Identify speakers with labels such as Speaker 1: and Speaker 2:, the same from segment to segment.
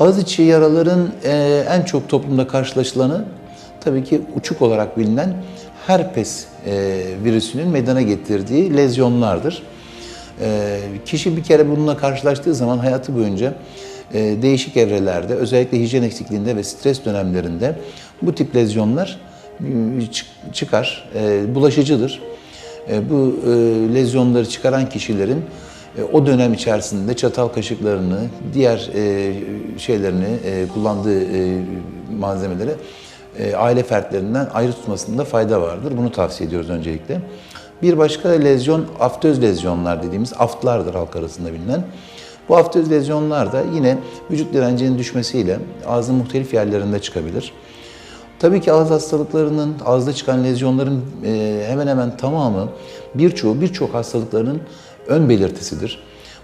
Speaker 1: Ağız içi yaraların e, en çok toplumda karşılaşılanı tabii ki uçuk olarak bilinen herpes e, virüsünün meydana getirdiği lezyonlardır. E, kişi bir kere bununla karşılaştığı zaman hayatı boyunca değişik evrelerde, özellikle hijyen eksikliğinde ve stres dönemlerinde bu tip lezyonlar çık- çıkar, bulaşıcıdır. Bu lezyonları çıkaran kişilerin o dönem içerisinde çatal kaşıklarını, diğer e, şeylerini, e, kullandığı e, malzemeleri e, aile fertlerinden ayrı tutmasında fayda vardır. Bunu tavsiye ediyoruz öncelikle. Bir başka lezyon aftöz lezyonlar dediğimiz aftlardır halk arasında bilinen. Bu aftöz lezyonlar da yine vücut direncinin düşmesiyle ağzın muhtelif yerlerinde çıkabilir. Tabii ki ağız hastalıklarının, ağızda çıkan lezyonların e, hemen hemen tamamı birçoğu birçok hastalıkların ön belirtisidir.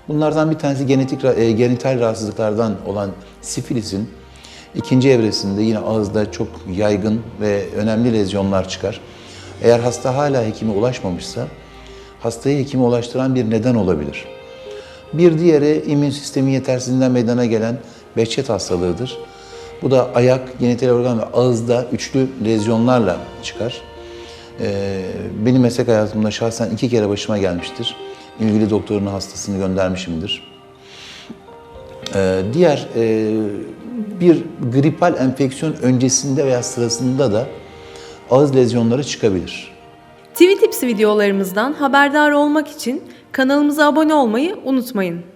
Speaker 1: Bunlardan bir tanesi genetik e, genital rahatsızlıklardan olan sifilisin ikinci evresinde yine ağızda çok yaygın ve önemli lezyonlar çıkar. Eğer hasta hala hekime ulaşmamışsa hastayı hekime ulaştıran bir neden olabilir. Bir diğeri immün sistemi yetersizliğinden meydana gelen Behçet hastalığıdır. Bu da ayak, genital organ ve ağızda üçlü lezyonlarla çıkar. Ee, benim meslek hayatımda şahsen iki kere başıma gelmiştir. İlgili doktorun hastasını göndermişimdir. Ee, diğer e, bir gripal enfeksiyon öncesinde veya sırasında da ağız lezyonları çıkabilir.
Speaker 2: TV Tips videolarımızdan haberdar olmak için kanalımıza abone olmayı unutmayın.